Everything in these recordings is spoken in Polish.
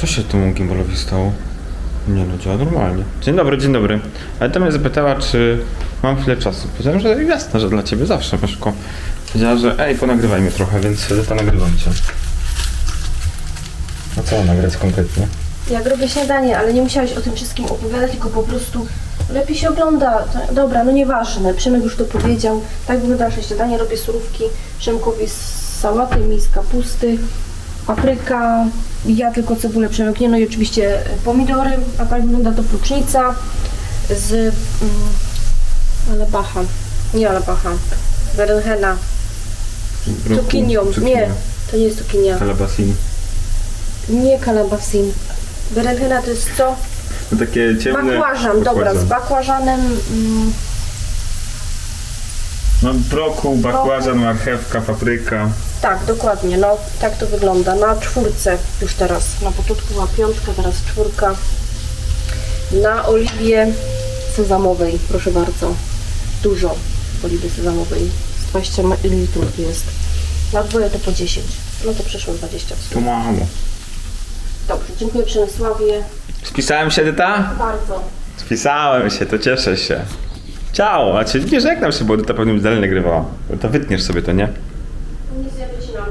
Co się temu gimbalowi stało? Nie no, działa normalnie. Dzień dobry, dzień dobry. Ale to mnie zapytała, czy mam chwilę czasu. Powiedziałem, że jasne, że dla ciebie zawsze, Myszko. Powiedziała, że ej, ponagrywaj mnie trochę, więc to nagrywam cię. A co mam nagrać konkretnie? Jak robię śniadanie, ale nie musiałeś o tym wszystkim opowiadać, tylko po prostu lepiej się ogląda. To- Dobra, no nieważne. Przemek już to powiedział. Tak wygląda nasze śniadanie. Robię surówki Przemkowi z sałaty, mi z kapusty, papryka, ja tylko cebulę no i oczywiście pomidory, a tak wygląda to płucznica z mm, alebacha, nie alebacha, berenjena, Roku, cukinią, nie, to nie jest cukinia, Kalabasin. nie kalabasin. Berenjena to jest co? To takie ciemne... Bakłażan, dobra, z bakłażanem. Mm, No brokuł, bakłażan, marchewka, papryka. tak, dokładnie, no tak to wygląda. Na czwórce już teraz. Na początku była piątka, teraz czwórka. Na oliwie sezamowej, proszę bardzo. Dużo oliwy sezamowej. Z 20 ml jest. Na dwoje to po 10. No to przeszło 20 w To sumie. mało. Dobrze, dziękuję Przemysławie. Spisałem się, Edyta? Bardzo. Spisałem się, to cieszę się. Ciao, a cię nie żegnam się, bo Edyta pewnie już dalej nagrywała. To wytniesz sobie to, nie? Nic nie wycinam.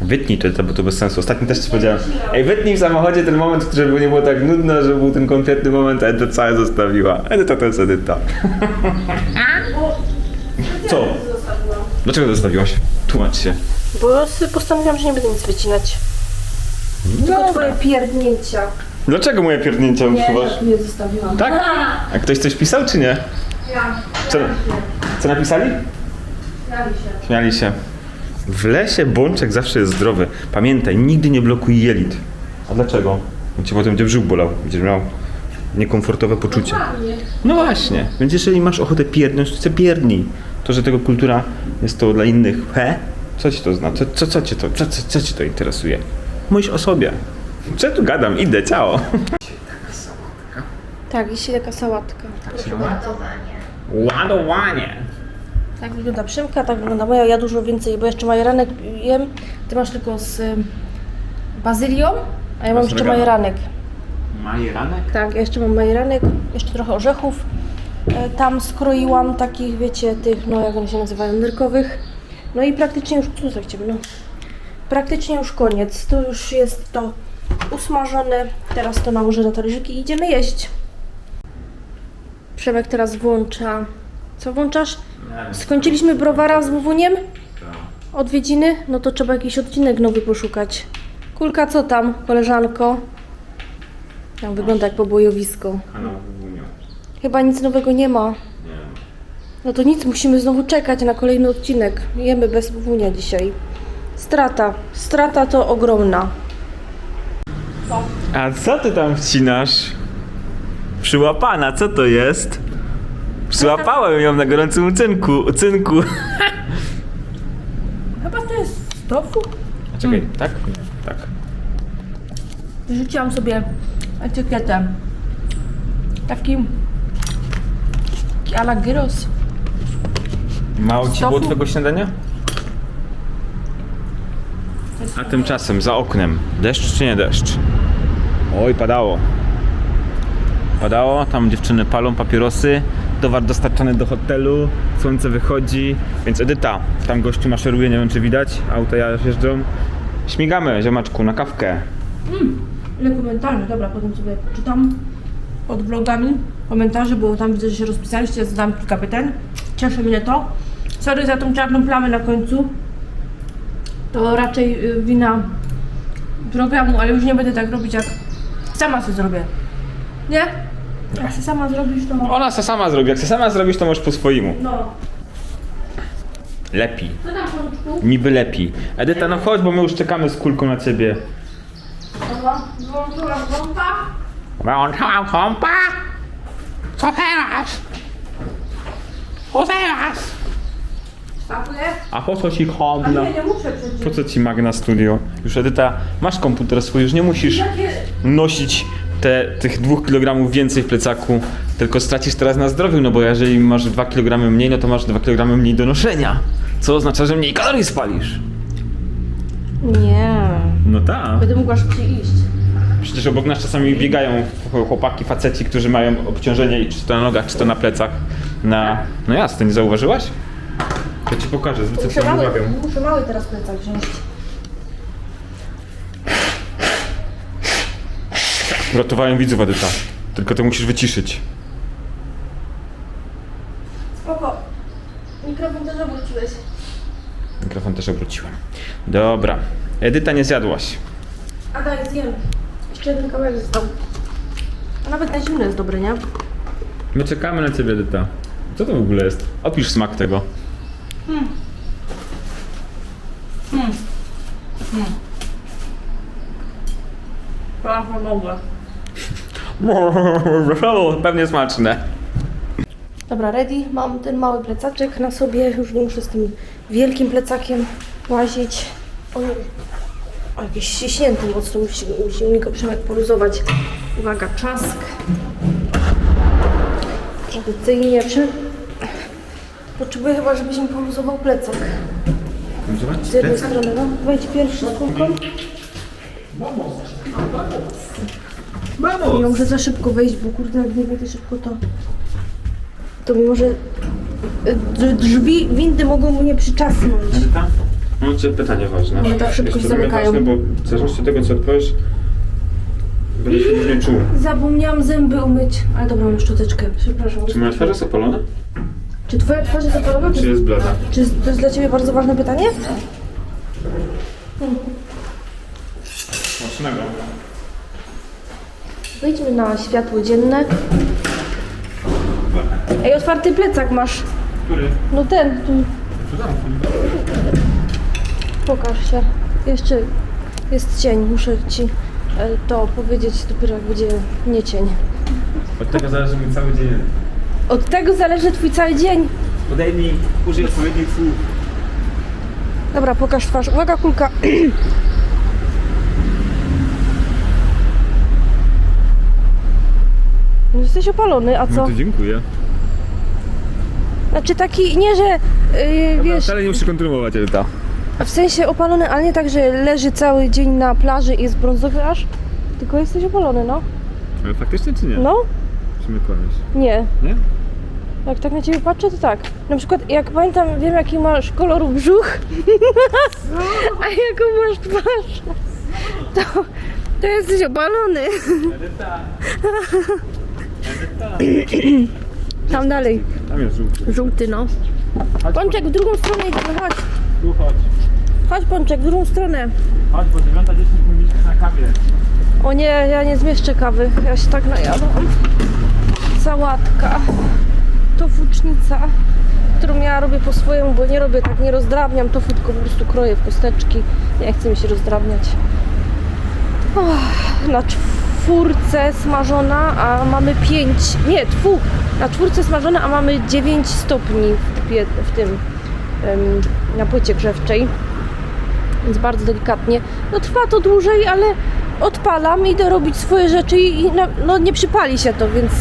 Wytnij to, bo to bez sensu. Ostatnio też ci powiedziałem. Ej, wytnij w samochodzie ten moment, żeby nie było tak nudno, że był ten konkretny moment, a Edyta całe zostawiła. Edyta to jest Edyta. Co? Dlaczego zostawiłaś? Tłumacz się. Bo sobie postanowiłam, że nie będę nic wycinać. Tylko twoje pierdnięcia. Dlaczego moje pierdnięcia Nie, usuwasz? ja tu je zostawiłam. Tak? A ktoś coś pisał, czy nie? Ja. Co, co napisali? Śmiali się. Śmiali się. W lesie bączek zawsze jest zdrowy. Pamiętaj, nigdy nie blokuj jelit. A dlaczego? Bo cię potem będzie brzuch bolał. Będziesz miał niekomfortowe poczucie. No właśnie. Więc jeżeli masz ochotę pierdnąć, to chcę pierdnij. To, że tego kultura jest to dla innych he? Co ci to zna? Co, co, co, cię to, co, co, co ci to interesuje? Myśl o sobie. Co ja tu gadam? Idę, ciao. Tak, jeśli taka sałatka. Proszę bardzo. Ładowanie. Tak wygląda Przemka, tak wygląda moja. Ja dużo więcej, bo jeszcze majeranek jem. Ty masz tylko z bazylią, a ja mam jeszcze majeranek. Majeranek? Tak, ja jeszcze mam majeranek, jeszcze trochę orzechów. E, Tam skroiłam takich, wiecie, tych, no jak one się nazywają, nyrkowych. No i praktycznie już, tu zachciemy, no. Praktycznie już koniec. Tu już jest to usmażone. Teraz to nałożę na talerzyki i idziemy jeść. Przemek teraz włącza... Co włączasz? Skończyliśmy browara z wuwuniem? Odwiedziny? No to trzeba jakiś odcinek nowy poszukać. Kulka, co tam, koleżanko? Tam wygląda jak pobojowisko. Kanał. Chyba nic nowego nie ma. Nie No to nic, musimy znowu czekać na kolejny odcinek. Jemy bez wunia dzisiaj. Strata. Strata to ogromna. A co ty tam wcinasz? Przyłapana, co to jest? Przyłapałem ją na gorącym cynku. cynku. Chyba to jest tofu? Czekaj, tak? Tak. Wrzuciłam sobie etykietę. Taki... Taki ala gyros. Mało ci było Tofu? twojego śniadania? A tymczasem za oknem deszcz czy nie deszcz? Oj, padało. Padało, tam dziewczyny palą papierosy, towar dostarczany do hotelu, słońce wychodzi, więc Edyta, tam gościu maszeruje, nie wiem czy widać, auta jeżdżą. Śmigamy, ziomeczku, na kawkę. Ile komentarzy? Dobra, potem sobie czytam pod vlogami komentarze, bo tam widzę, że się rozpisaliście, zadam kilka pytań. Cieszy mnie to. Sorry za tą czarną plamę na końcu. To raczej y, wina programu, ale już nie będę tak robić, jak sama sobie zrobię. Nie? Jak się sama zrobisz, to... Ona se sama zrobi, jak se sama zrobisz, to możesz po swojemu. No. Lepiej. Co tam, Poluczku? Niby lepiej. Edyta, no chodź, bo my już czekamy z kulką na ciebie. Dobra, włączyłam pompa. Wyłączałam kompa? Co teraz? Co teraz? A po co ci A nie, nie muszę przecież. Po co ci Magna Studio? Już Edyta, masz komputer swój, już nie musisz Jakie... nosić te, tych dwóch kilogramów więcej w plecaku, tylko stracisz teraz na zdrowiu, no bo jeżeli masz 2 kg mniej, no to masz 2 kg mniej do noszenia. Co oznacza, że mniej kalorii spalisz. Nie. No tak. Będę mogła szybciej iść. Przecież obok nas czasami biegają chłopaki, faceci, którzy mają obciążenie czy to na nogach, czy to na plecach. Na... No jasne, nie zauważyłaś? To ci pokażę, zwrócę Muszę twoją mały, uwagę. muszę mały teraz plecak wziąć. Uratowałem widzów, Edyta. Tylko to musisz wyciszyć. Spoko. Mikrofon też obróciłeś. Mikrofon też obróciłem. Dobra. Edyta, nie zjadłaś. A daj, zjem. Jeszcze jeden kawałek został. A nawet na zimno jest dobry, nie? My czekamy na ciebie, Edyta. Co to w ogóle jest? Opisz smak tego. Bardzo dobre. Pewnie smaczne. Dobra, ready. Mam ten mały plecaczek na sobie. Już nie muszę z tym wielkim plecakiem łazić. O, jakiś ściśnięty mocno. Musi, musi mi go Przemek poluzować. Uwaga, czask. Tradycyjnie. Przemek... Potrzebuję chyba, żebyś mi poluzował plecak. Z jednej strony, no. Wejdź pierwszy z kulką. Ja muszę za szybko wejść, bo kurde, jak nie wejdę szybko, to... To mi może... d- Drzwi, windy mogą mnie przyczasnąć. Edyta? Mam do ciebie pytanie ważne. One tak szybko Jest się zamykają. Ważne, bo w zależności od tego, co odpowiesz, będę się różnie czuł. Zapomniałam zęby umyć. Ale dobra, mam szczoteczkę, przepraszam. Czy moja twarz jest opalona? Czy twoja twarz jest zapalona? Czy jest blada? Czy to jest dla ciebie bardzo ważne pytanie? Mocnego. Wejdźmy na światło dzienne. Ej, otwarty plecak masz. Który? No ten, tu. Pokaż się. Jeszcze jest cień. Muszę ci e, to powiedzieć dopiero jak będzie nie cień. Od tego zależy mój cały dzień. Od tego zależy twój cały dzień. Podejmij, użyj odpowiednich słów. Dobra, pokaż twarz. Uwaga, kulka. No, Jesteś opalony, a co? No to dziękuję. Znaczy taki, nie że, yy, wiesz, Wcale nie muszę kontynuować, Edyta. w sensie opalony, ale nie tak, że leży cały dzień na plaży i jest brązowy aż, tylko jesteś opalony, no. Ale faktycznie czy nie? No? Czy mnie kłamiesz? Nie. Nie? Jak tak na ciebie patrzę, to tak. Na przykład, jak pamiętam, wiem jaki masz kolor brzuch, a jaką masz twarz, to, to jesteś opalony. Edyta. Tam dalej. Tam jest żółty. Żółty, no. Pączek, w drugą stronę idziemy, chodź. Tu chodź. Chodź, Pączek, w drugą stronę. Chodź, bo 9.10 mówiliśmy na kawie. O nie, ja nie zmieszczę kawy. Ja się tak najadłam. Sałatka. Tofucznica, którą ja robię po swojemu, bo nie robię tak, nie rozdrabniam tofu, tylko po prostu kroję w kosteczki. Nie chce mi się rozdrabniać. Och, na czwórce smażona, a mamy 5, nie, tfu, na czwórce smażona, a mamy 9 stopni w, w tym, na płycie grzewczej więc bardzo delikatnie. No trwa to dłużej, ale odpalam, idę robić swoje rzeczy i no, no nie przypali się to, więc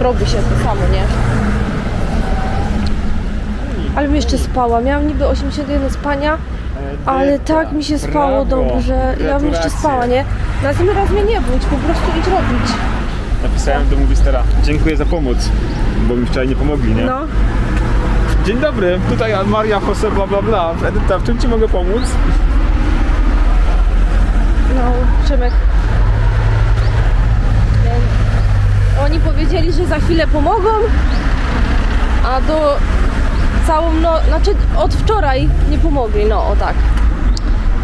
robi się to samo, nie? Ale mi jeszcze spała. Miałam niby 81 spania, ale tak mi się spało dobrze. Ja bym jeszcze spała, nie? Następnym raz mnie nie budź, po prostu idź robić. Napisałem do Movistora. Dziękuję za pomoc, bo mi wczoraj nie pomogli, nie? No. Dzień dobry, tutaj Maria Jose bla bla bla. Edyta, w czym ci mogę pomóc? No, Przemek. Em, Oni powiedzieli, że za chwilę pomogą, a do całą no, znaczy od wczoraj nie pomogli, no o tak.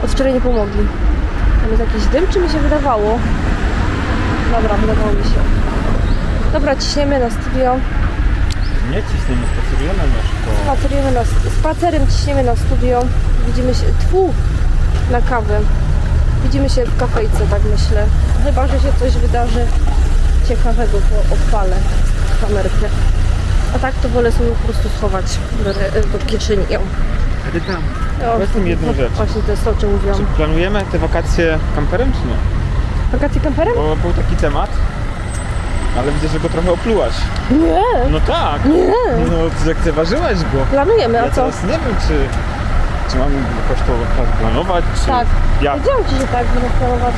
Od wczoraj nie pomogli. Tam jest jakiś dym, czy mi się wydawało? Dobra, wydawało mi się. Dobra, ciśniemy na studio. Nie ciśniemy, spacerujemy na szkołę. Spacerujemy na, spacerem ciśniemy na studio. Widzimy się, tfu, na kawę. Widzimy się w kafejce, tak myślę. Chyba, że się coś wydarzy ciekawego, to odpalę kamerkę. A tak to wolę sobie po prostu schować do, do kieszeni ją. Edyta, O, Powiedz mi jedną rzecz. Właśnie to jest to, o czym czy mówiłam. planujemy te wakacje kamperem, czy nie? Wakacje kamperem? Bo był taki temat, ale widzę, że go trochę oplułaś. Nie, No tak. nie. No, lekceważyłaś go. Planujemy, a Ja co? teraz nie wiem, czy, czy mam jakoś to planować, czy Tak. jak. Powiedziałam Ci, że tak, będę planować.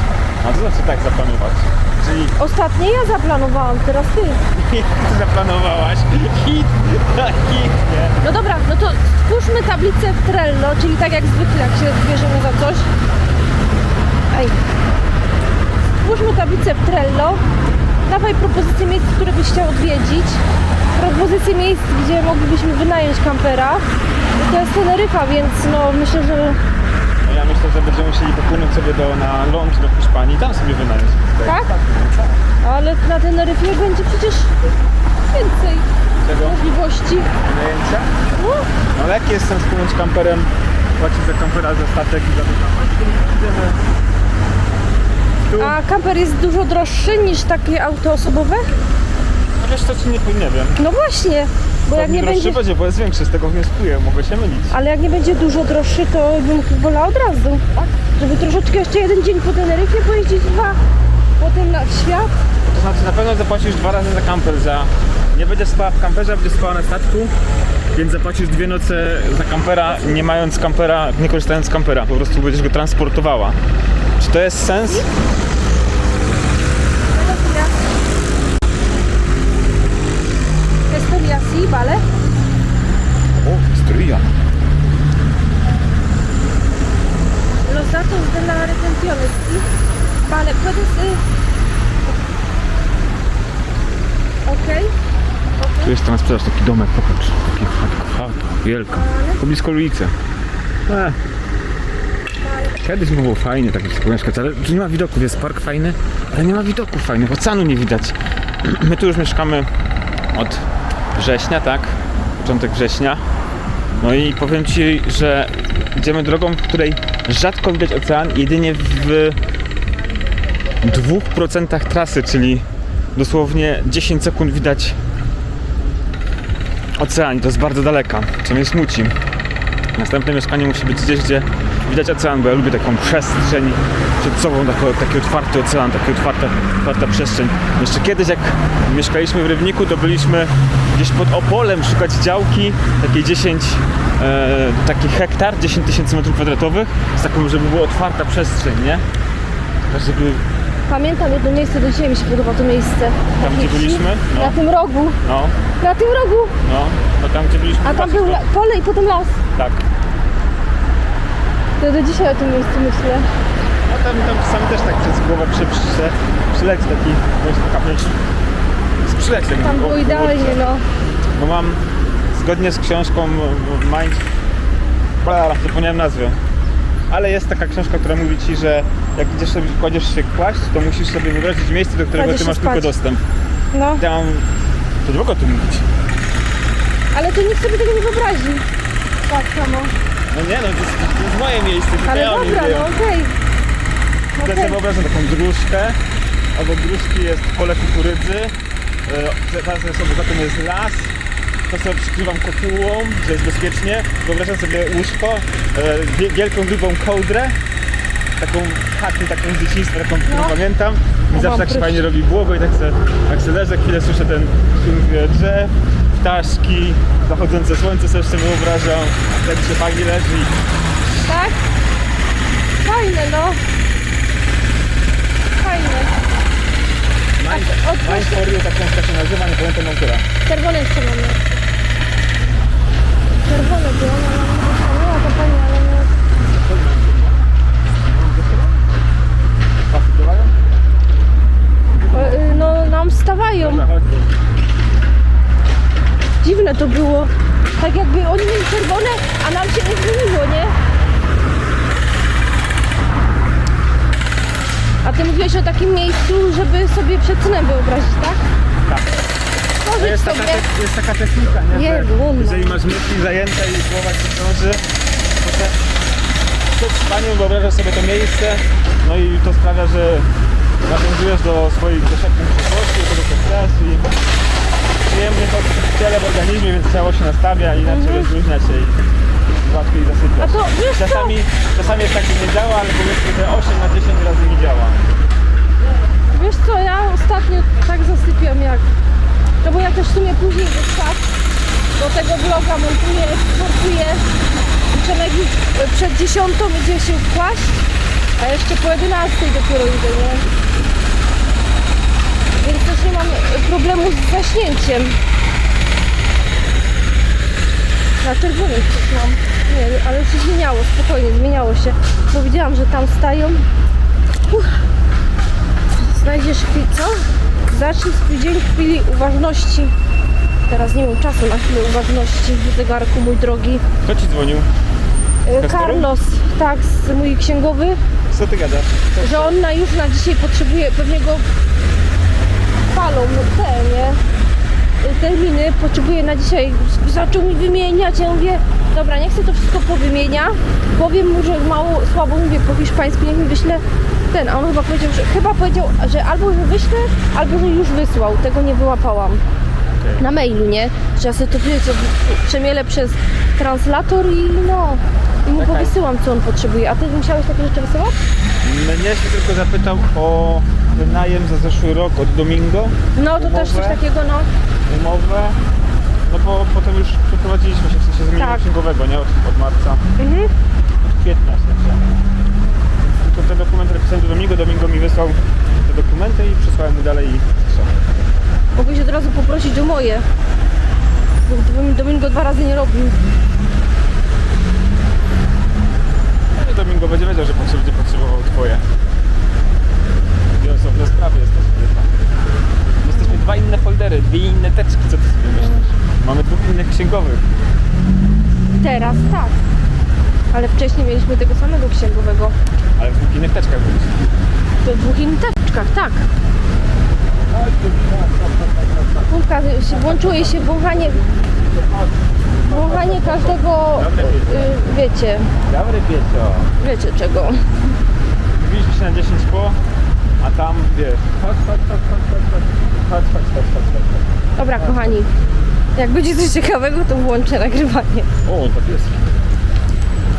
A to znaczy tak zaplanować. Czyli Ostatnie ja zaplanowałam, teraz ty. ty zaplanowałaś hit, hit, nie? No dobra, no to stwórzmy tablicę w Trello, czyli tak jak zwykle, jak się bierzemy za coś. Ej. Stwórzmy tablicę w Trello. Dawaj propozycje miejsc, które byś chciał odwiedzić. Propozycje miejsc, gdzie moglibyśmy wynająć kampera. I to jest Teneryfa, więc no myślę, że No ja myślę, że będziemy musieli popłynąć sobie do, na ląd do Hiszpanii i tam sobie wynająć. Tak? Ale na Teneryfie będzie przecież więcej Czego? możliwości. Wynajęcia? No, No ale jaki jest sens płynąć kamperem, płacić za kampera, za statek i za to tam? A kamper jest dużo droższy niż takie auto osobowe? No wiesz co, czy nie, nie wiem. No właśnie, bo jak Pewnie nie będzie, będzie, bo jest większy, z tego wnioskuję, mogę się mylić. ale jak nie będzie dużo droższy, to bym wolała od razu. Żeby troszeczkę jeszcze jeden dzień po Teneryfie pojeździć dwa, potem na świat. To znaczy na pewno zapłacisz dwa razy za kamper, za... Nie będziesz spała w kamperze, będziesz spała na statku, więc zapłacisz dwie noce za kampera, nie mając kampera, nie korzystając z kampera, po prostu będziesz go transportowała. Czy to jest sens? Sì, vale? O, historia. Los datos de la retención, sí. Vale, puedes... Y... Ok. Jest tam sprzedaż taki domek, popatrz. Taki chatka, chatka, wielka. Blisko ulicy. E. Kiedyś było fajnie tak wysoko mieszkać, ale tu nie ma widoków. Jest park fajny, ale nie ma widoków fajnych. Oceanu nie widać. My tu już mieszkamy od września, tak? Początek września. No i powiem Ci, że idziemy drogą, w której rzadko widać ocean, jedynie w 2% trasy, czyli dosłownie 10 sekund widać ocean to jest bardzo daleka, co mnie smuci. Następne mieszkanie musi być gdzieś, gdzie widać ocean, bo ja lubię taką przestrzeń przed sobą, taki, taki otwarty ocean, taka otwarta, otwarta przestrzeń. Jeszcze kiedyś jak mieszkaliśmy w Rybniku, to byliśmy gdzieś pod Opolem szukać działki, takiej 10, e, taki hektar, 10 tysięcy metrów kwadratowych, z taką, żeby była otwarta przestrzeń, nie? Żeby Pamiętam jedno miejsce, do dzisiaj mi się podoba to miejsce. Tam, gdzie byliśmy? No. Na tym rogu. no, Na tym rogu. no, no tam gdzie byliśmy. A tam był la- pole i potem las. Tak. To do dzisiaj o tym miejscu myślę. No tam, tam czasami też tak przez głowę przy, przy, przyleci taki, bądź taka myśl. Przyleci taki Tam było idealnie, no. Bo mam zgodnie z książką Mind... Bla, zapomniałem nazwę. Ale jest taka książka, która mówi ci, że jak idziesz sobie, kładziesz się kłaść, to musisz sobie wyobrazić miejsce, do którego Kładziesz ty się masz tylko spać. dostęp. No, Tam... To długo tym mówić. ale to nikt sobie tego nie wyobrazi. Tak samo. No nie no, to jest, to jest moje miejsce, tylko Ale ja o nim dobra, wiem. no okej. Ja sobie Okej. wyobrażam taką dróżkę. Obok dróżki jest pole kukurydzy. E, Zaraz sobie za tym jest las. To sobie przykrywam kopułą, że jest bezpiecznie. Wyobrażam sobie łóżko, e, wie- wielką grubą kołdrę. Taką chatę, taką z dzieciństwa, taką, którą No. pamiętam. Mi O, zawsze tak się prysz. fajnie robi błogo i tak se, tak se leżę, chwilę słyszę ten szum drzew, ptaszki, zachodzące słońce sobie jeszcze wyobrażam. Tak się fajnie leży. Tak? Fajne, no. Fajne. Mind, od- Mind for You, ta książka się nazywa, nie pamiętam autora. Czerwone jeszcze mamy. Czerwone było, no, no, no, no, to fajnie, ale nie... Pasy działają? O, y, No, nam stawają. Dobra, chodź. Dziwne to było. Tak jakby oni mieli czerwone, a nam się nie zmieniło, nie? A ty mówiłeś o takim miejscu, żeby sobie przed snem wyobrazić, tak? Tak. To Tworzyć jest taka, sobie. te- jest taka technika, nie? Że jeżeli masz myśli zajęte i głowa ci krąży, to te, przed spaniem wyobrażasz sobie to miejsce, no i to sprawia, że nawiązujesz do swoich doświadczeń w przeszłości, do tego co chcesz i przyjemnie to w ciele, w organizmie, więc ciało się nastawia, inaczej rozluźnia się i łatwiej Mhm. A zasypiać. to wiesz co? Czasami, czasami jest tak, że nie działa, ale powiedzmy te 8 na 10 razy nie działa. Wiesz co, ja ostatnio tak zasypiam jak... No bo ja też w sumie później do. Do tego vloga montuję, eksportuję. Przemek już przed dziesiątą idzie się kłaść. A jeszcze po 11 dopiero idę, nie? Więc też nie mam e, problemu z zaśnięciem. Na czerwonych też mam. Nie, ale się zmieniało, spokojnie, zmieniało się. Bo widziałam, że tam stają. Uff. Znajdziesz chwilę, co? Zacznij swój dzień w chwili uważności. Teraz nie mam czasu na chwilę uważności w zegarku, mój drogi. Kto ci dzwonił? E? Carlos, tak, z mój księgowy, Co ty gadasz? że on na już na dzisiaj potrzebuje pewnego palą te, nie? Y, Terminy potrzebuje na dzisiaj. Zaczął mi wymieniać. Ja mówię, dobra, nie chcę to wszystko powymienia. Powiem mu, że mało słabo mówię po hiszpańsku, niech mi wyśle ten. A on chyba powiedział, że chyba powiedział, że albo że wyśle, albo że już wysłał. Tego nie wyłapałam. Na mailu, nie? Że ja sobie to wiecie, przemielę przez translator i no. I mu Czekaj. powysyłam, co on potrzebuje. A ty musiałeś takie rzeczy wysyłać? Mnie się tylko zapytał o wynajem za zeszły rok od Domingo, No to też coś Umowę? takiego, no. umowę. No bo potem już przeprowadziliśmy się w sensie zmienienia Tak. księgowego, nie? Od, od marca, Mhm. od kwietnia w sensie. Tylko te dokumenty napisałem do Domingo, Domingo mi wysłał te dokumenty i przesłałem mu dalej i co? Mogłeś od razu poprosić o moje. Bo bym Domingo dwa razy nie robił. No i Domingo będzie wiedział, że będzie potrzebował twoje. Dwie osobne sprawy jesteśmy jednak. Jesteśmy dwa inne foldery, dwie inne teczki, co ty sobie myślisz? Mamy dwóch innych księgowych. Teraz tak. Ale wcześniej mieliśmy tego samego księgowego. Ale w dwóch innych teczkach byliśmy. W dwóch innych teczkach, tak. Kulka, się, włączyło się wąchanie, wąchanie każdego, y, wiecie, Dobry Pietro. wiecie czego. Się na 10 po, a tam wiesz. Chodź, chodź, chodź, chodź, chodź, chodź. Chodź, chodź, chodź, chodź, chodź. chodź. Dobra, kochani. Jak będzie coś ciekawego, to włączę nagrywanie. O, to pieski.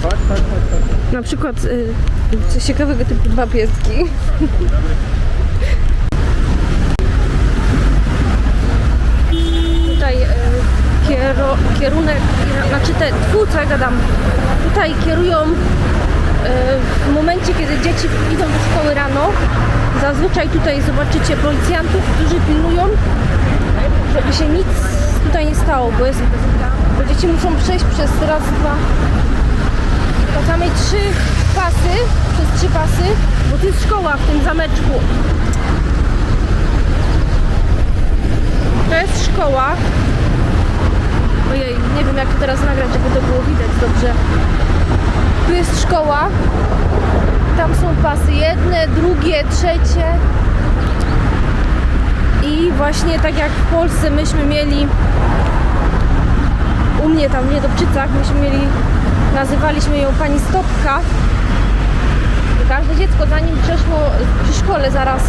Chodź, chodź, chodź. Na przykład y, coś ciekawego typu dwa pieski. Tutaj y, kiero, kierunek, znaczy te, co ja gadam, tutaj kierują y, w momencie, kiedy dzieci idą do szkoły rano. Zazwyczaj tutaj zobaczycie policjantów, którzy pilnują, żeby się nic tutaj nie stało, bo, jest, bo dzieci muszą przejść przez raz, dwa, Czasami trzy pasy, przez trzy pasy, bo to jest szkoła w tym zameczku. To jest szkoła. Ojej, nie wiem jak to teraz nagrać, żeby to było widać dobrze. Tu jest szkoła. Tam są pasy jedne, drugie, trzecie. I właśnie tak jak w Polsce myśmy mieli u mnie tam w Niedobczycach myśmy mieli, nazywaliśmy ją pani Stopka. I każde dziecko zanim przeszło przy szkole zaraz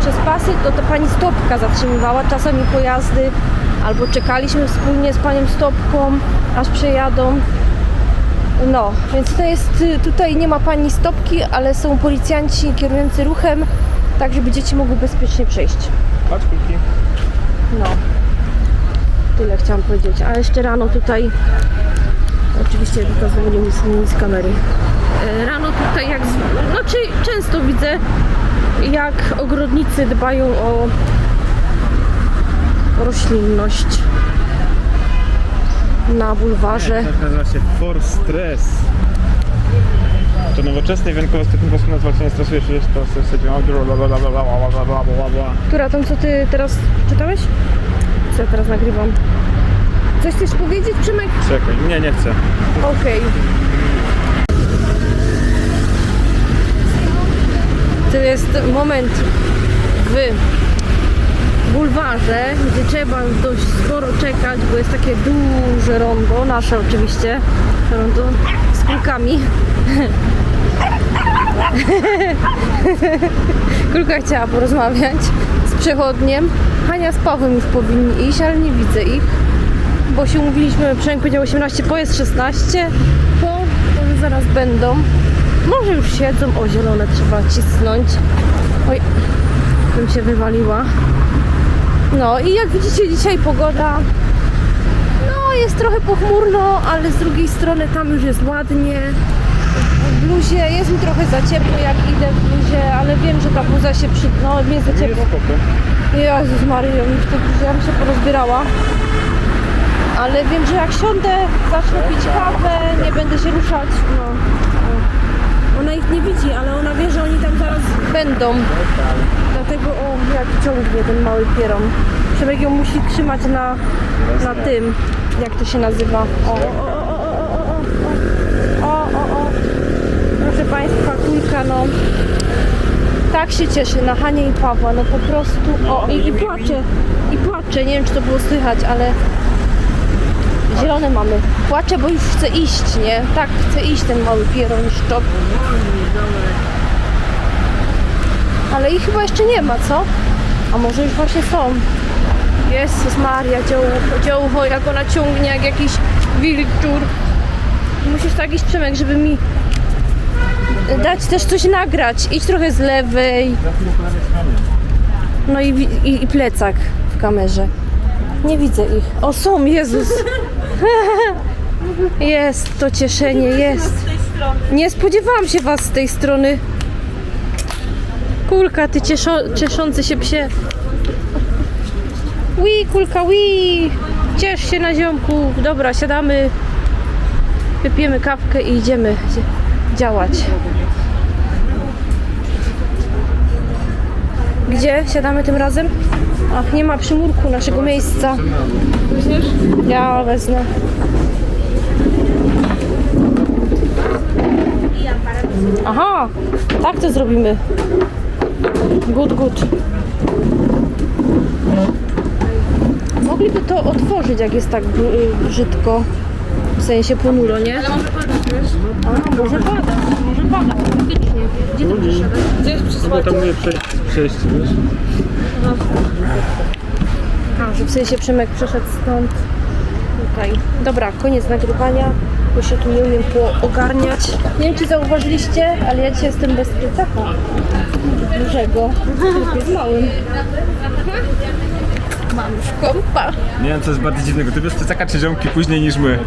przez pasy, to to pani Stopka zatrzymywała czasami pojazdy, albo czekaliśmy wspólnie z panią Stopką, aż przejadą. No, więc to jest, tutaj nie ma pani Stopki, ale są policjanci kierujący ruchem, tak żeby dzieci mogły bezpiecznie przejść. Kulki. No. Tyle chciałam powiedzieć. A jeszcze rano tutaj. Oczywiście Wika dzwonił mi z, z kamery. E, Rano tutaj jak. z- Znaczy często widzę jak ogrodnicy dbają o roślinność na bulwarze. Tak nazywa się For Stress. To nowoczesny wyjątkowo skuteczny sposób na zwalczanie stresu, jeśli jest to stres bla bla bla bla bla bla bla bla bla bla bla. Która tam co ty teraz czytałeś? Co ja teraz nagrywam? Coś chcesz powiedzieć, Przemek? Czekaj, nie, nie chcę. Okej. To jest moment w bulwarze, gdzie trzeba dość sporo czekać, bo jest takie duże rondo, nasze oczywiście, rondo z kulkami. Kulka chciała porozmawiać z przechodniem. Hania z Pawłem już powinni iść, ale nie widzę ich bo się umówiliśmy, Przemek powiedział 18, po jest 16, to może zaraz będą. Może już siedzą, o zielone trzeba cisnąć. Oj, bym się wywaliła. No i jak widzicie dzisiaj pogoda, no jest trochę pochmurno, ale z drugiej strony tam już jest ładnie. Jakby bluzie, jest mi trochę za ciepło jak idę w bluzie, ale wiem, że ta bluza się przy... no mi jest za ciepło. Jezus mi w tej bluzie, ja bym się porozbierała. Ale wiem, że jak siądę, zacznę pić kawę, nie będę się ruszać, no. Ona ich nie widzi, ale ona wie, że oni tam zaraz będą. Dlatego, o, jak ciągnie ten mały pieron. Przebieg ją musi trzymać na, na tym, jak to się nazywa. O, o, o, o, o, o, o, o, o, o. Proszę Państwa, kulka, no. Tak się cieszy na Hanie i Pawła, no po prostu. O, i, i płacze, i płacze. Nie wiem, czy to było słychać, ale zielone mamy. Płacze, bo już chce iść, nie? Tak, chce iść ten mały pieron szczop. Ale ich chyba jeszcze nie ma, co? A może już właśnie są? Jezus Maria, dziołcho, dziołcho, jak ona ciągnie, jak jakiś wilczur. Musisz tak iść, Przemek, żeby mi dać też coś nagrać. Idź trochę z lewej. No i, i, i plecak w kamerze. Nie widzę ich. O, są, Jezus. Jest to cieszenie, jest. Nie spodziewałam się Was z tej strony. Kulka, ty cieszo, cieszący się psie. Wi, kulka, wi. Ciesz się na ziomku. Dobra, siadamy. Wypijemy kawkę i idziemy dzie- działać. Gdzie siadamy tym razem? Ach, nie ma przymurku naszego miejsca. Ja wezmę. Aha, tak to zrobimy. Good, good. Mogliby to otworzyć, jak jest tak br- brzydko. W sensie ponuro, nie? Ale może padać, wiesz? A, może pada, może pada, faktycznie. Gdzie ty będziesz siadać? Gdzie jest Bo przysłać? tam mówię przejść, przejść wiesz? A, że w sensie Przemek przeszedł stąd tutaj. Dobra, koniec nagrywania, bo się tu nie umiem poogarniać. Nie wiem, czy zauważyliście, ale ja dzisiaj jestem bez plecaka dużego, tylko jest małym. Mam już kompa. Nie wiem, co jest bardzo dziwnego. Ty wiesz, plecaka czy ziomki później niż my.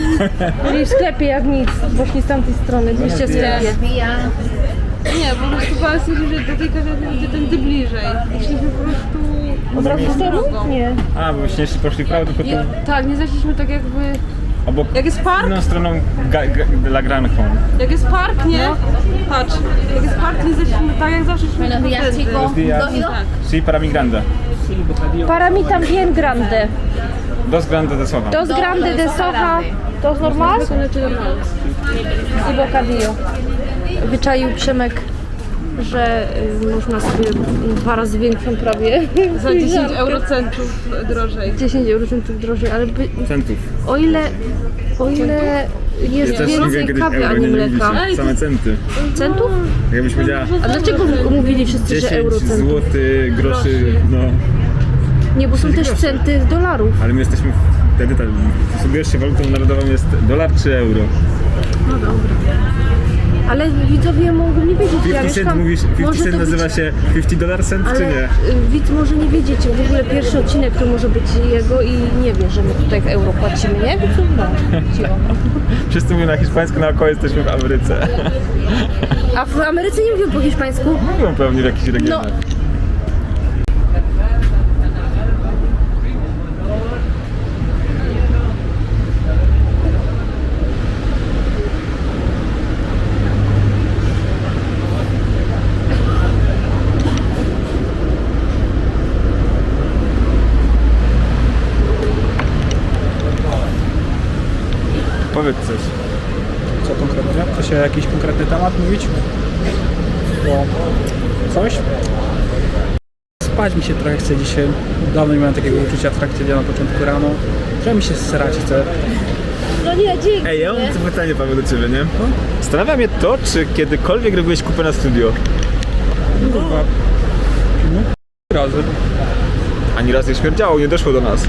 Byli w sklepie jak nic, poszli z tamtej strony, gdzieście w sklepie. Nie, po prostu bałam się, że do tej kawiarni będzie tędy bliżej. I szliśmy po prostu... Od razu z? Nie. A, bo myśmy jeszcze poszli prawo, tylko tu Nie, tak, nie zeszliśmy tak jakby... obok... Jak jest park? Inną stroną ga, ga, La Granką. Jak jest park, nie? Patrz, jak jest park, nie zeszliśmy tak jak zawsze szliśmy Buenos días, tędy. chicos. días. ¿Dos y dos? Sí, para mi grande. Para mi también grande. Dos grande de soja. Dos grande de soja. Dos normal? I bocadillo. Wyczaił Przemek, że y, można sobie dwa razy większą prawie. Za 10 eurocentów drożej. 10 eurocentów drożej, ale by, Centów. o ile, o ile jest więcej kawy, a nie mleka. Same centy. Centów? Jakbyś powiedziała A dlaczego mówili wszyscy, że 10 eurocentów? złotych, groszy, no. Nie, bo są też centy dolarów. Ale my jesteśmy wtedy tak, posługujesz się walutą narodową jest dolar czy euro? Ale widzowie mogą nie wiedzieć, ja 50 cent mieszkam... mówisz, 50 może cent to być- nazywa się 50 dollar cent czy Ale nie? y, widz może nie wiedzieć, w ogóle pierwszy odcinek to może być jego i nie wie, że my tutaj w euro płacimy, nie? Więc no. Wszyscy mówią na hiszpańsku, naokoło jesteśmy w Ameryce. A w Ameryce nie mówią po hiszpańsku? Mówią pewnie w jakichś regionach. No. Powiedz coś. Co konkretnie? Chce się jakiś konkretny temat mówić? Bo coś? Spać mi się trochę chce dzisiaj. Dawno nie miałem takiego uczucia w trakcie dnia na początku rano, że mi się srać chce. No nie, dzięki. Ej, ja mam to pytanie, Paweł, do Ciebie, nie? Zastanawia mnie to, czy kiedykolwiek robiłeś kupę na studio. Chyba. No, razy. Ani raz nie śmierdziało, nie doszło do nas.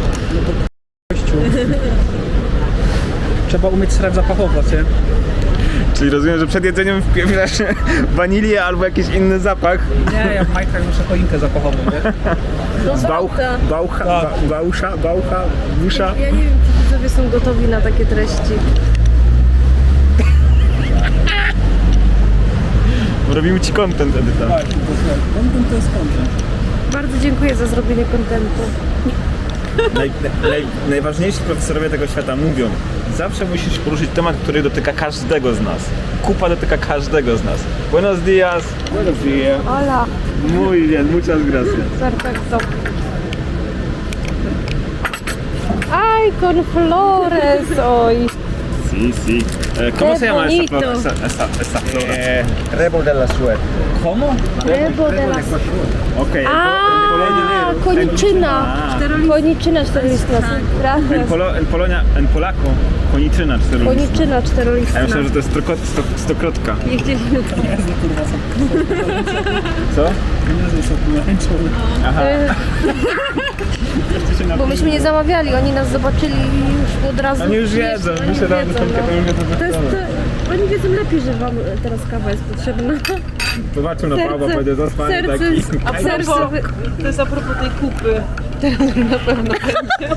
Kościół. Trzeba umieć srać zapachowo, nie? Czyli rozumiem, że przed jedzeniem wpieprzasz wanilię albo jakiś inny zapach. Nie, ja w majtkach muszę choinkę zapachową, nie? Bauch, baucha, Tak. ba, bausza, baucha, busza. Ja nie wiem, czy widzowie są gotowi na takie treści. Robimy ci content, Edyta. Tak, to jest content. Bardzo dziękuję za zrobienie kontentu. Naj, naj, najważniejsi profesorowie tego świata mówią, zawsze musisz poruszyć temat, który dotyka każdego z nas. Kupa dotyka każdego z nas. Buenos dias. Buenos dias. Hola, Muy bien, muchas gracias. perfecto. Ay, con flores hoy. Sí, sí. Eh, ¿Cómo Qué se llama bonito. flor? Esta, esta, esta flor. Eh, Rebo della suerte. ¿Cómo? Rebo de las... Ok. A, en koniczyna. Ah. Koniczyna czterolistna. Polo, en, Polonia, en polako koniczyna czterolistna. Koniczyna ja myślałem, że to jest stokro, stok, stokrotka. Nie chcieliśmy to. Co? Pomarańczowe. Aha. Bo myśmy nie zamawiali, oni nas zobaczyli i już od razu... Oni już wiedzą, oni my się damy wiedzą, już wiedzą, To jest, to, oni wiedzą lepiej, że wam teraz kawa jest potrzebna. Zobaczył na Pawła, powiedział, zaspany serce, taki. a serce, To jest a propos tej kupy. Teraz na pewno będzie.